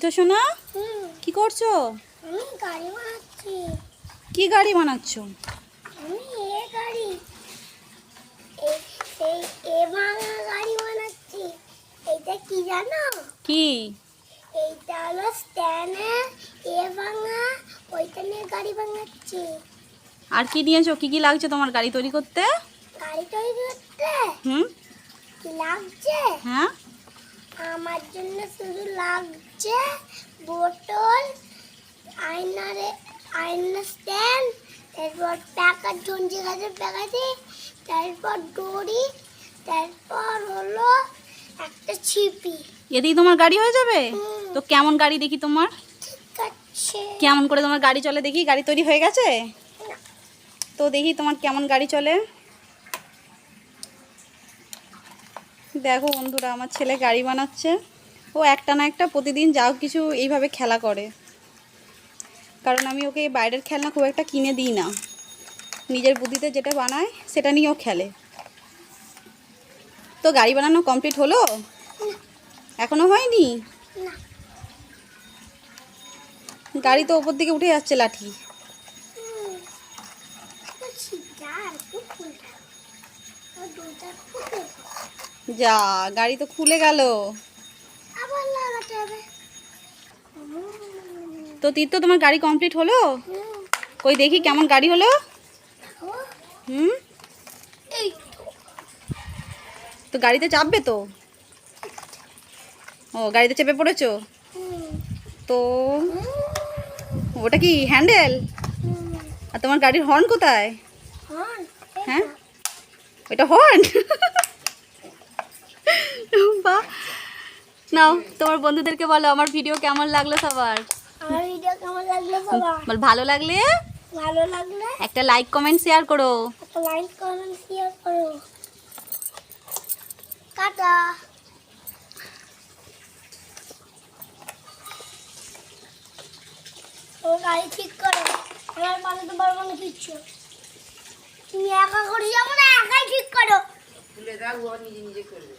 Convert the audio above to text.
তো শোনা কি করছ? আমি গাড়ি বানাচ্ছি। কি গাড়ি বানাচ্ছ? আমি এ গাড়ি। এই এ ভাঙা গাড়ি বানাচ্ছি। এইটা কি জানো? কি? এইটা হলো স্ট্যান্ডে এ ভাঙা ওইটা নিয়ে গাড়ি বানাচ্ছি। আর কি নিয়েছো? কি কি লাগছে তোমার গাড়ি তৈরি করতে? গাড়ি তৈরি করতে? হুম? কি লাগছে? হ্যাঁ? জন্য শুধু লাগছে বোতল আয়নারে আয়না স্ট্যান্ড তারপর প্যাকার ঝঞ্ঝি গাছের প্যাকাটি তারপর দড়ি তারপর হলো একটা ছিপি। এতেই তোমার গাড়ি হয়ে যাবে? তো কেমন গাড়ি দেখি তোমার? কেমন করে তোমার গাড়ি চলে দেখি? গাড়ি তৈরি হয়ে গেছে? তো দেখি তোমার কেমন গাড়ি চলে। দেখো বন্ধুরা আমার ছেলে গাড়ি বানাচ্ছে। ও একটা না একটা প্রতিদিন যাও কিছু এইভাবে খেলা করে। কারণ আমি ওকে বাইরের খেলনা খুব একটা কিনে দিই না। নিজের বুদ্ধিতে যেটা বানায় সেটা নিয়েও খেলে। তো গাড়ি বানানো কমপ্লিট হলো? এখনও হয়নি? গাড়ি তো ওপর দিকে উঠে যাচ্ছে লাঠি। যা গাড়ি তো খুলে গেল। তো তীর্থ তোমার গাড়ি কমপ্লিট হলো? কই দেখি কেমন গাড়ি হলো? হুম। তো গাড়িতে চাপবে তো? ও গাড়িতে চেপে পড়েছো? তো ওটা কি হ্যান্ডেল আর তোমার গাড়ির হর্ন কোথায়? হ্যাঁ? হ্যাঁ ওটা হর্ন নাও তোমার বন্ধুদেরকে বলো আমার ভিডিও কেমন লাগল সবার? আমার ভিডিও কেমন লাগল সবার? ভালো লাগলে? ভালো লাগলে? একটা লাইক কমেন্ট শেয়ার করো। একটা লাইক কমেন্ট শেয়ার করো। টাটা। ও গাড়ি ঠিক করো আমার বানাতে পারব না কিচ্ছু। তুমি একা করে যাব না একাই ঠিক করো। খুলে দাও নিজে নিজে করবে।